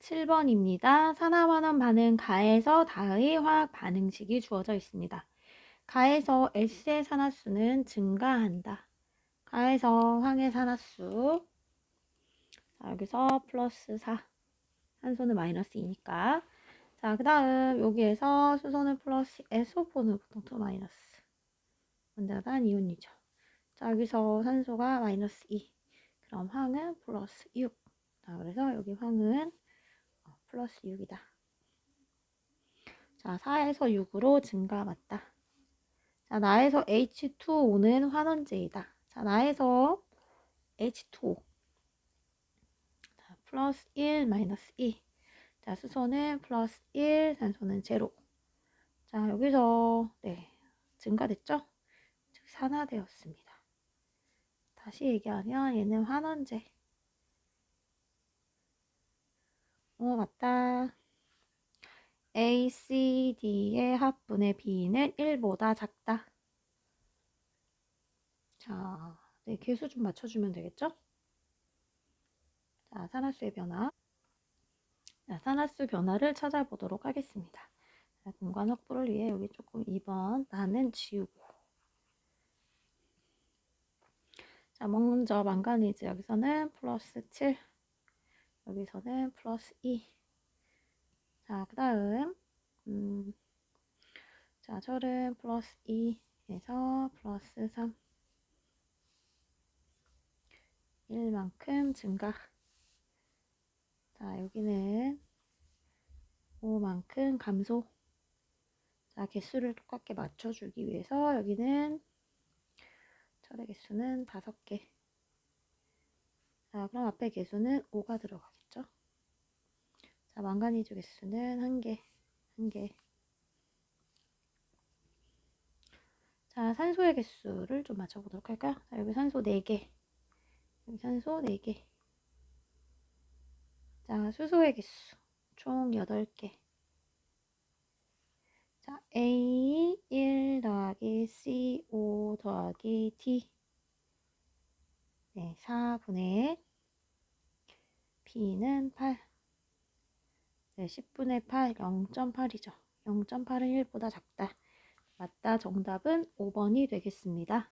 7번입니다. 산화환원 반응 가에서 다의 화학 반응식이 주어져 있습니다. 가에서 S의 산화수는 증가한다. 가에서 황의 산화수 자, 여기서 플러스 4 산소는 마이너스 2니까 자, 그 다음 여기에서 수소는 플러스 SO4는 보통 마이너스 원자단 이온이죠. 자, 여기서 산소가 마이너스 2 그럼 황은 플러스 6 자, 그래서 여기 황은 어, 플러스 6이다. 자, 4에서 6으로 증가 맞다. 자, 나에서 H2O는 환원제이다. 자, 나에서 H2O. 자, 플러스 1, 마이너스 2. 자, 수소는 플러스 1, 산소는 제로. 자, 여기서, 네, 증가됐죠? 즉, 산화되었습니다. 다시 얘기하면 얘는 환원제. 어, 맞다. A, C, D의 합분의 B는 1보다 작다. 자, 네, 개수 좀 맞춰주면 되겠죠? 자, 산화수의 변화. 자, 산화수 변화를 찾아보도록 하겠습니다. 자, 공간 확보를 위해 여기 조금 2번 나는 지우고. 자, 먼저 망가니즈 여기서는 플러스 7. 여기서는 플러스 2. 자, 그 다음, 음, 자, 철은 플러스 2에서 플러스 3. 1만큼 증가. 자, 여기는 5만큼 감소. 자, 개수를 똑같게 맞춰주기 위해서 여기는 철의 개수는 5개. 자, 그럼 앞에 개수는 5가 들어가겠죠? 자, 망가니즈 개수는 1개, 1개. 자, 산소의 개수를 좀 맞춰보도록 할까요? 자, 여기 산소 4개. 여기 산소 4개. 자, 수소의 개수 총 8개. 자, A 1 더하기 C 5 더하기 D 네, 4분의 B는 8 네, 10분의 8, 0.8이죠. 0.8은 1보다 작다. 맞다. 정답은 5번이 되겠습니다.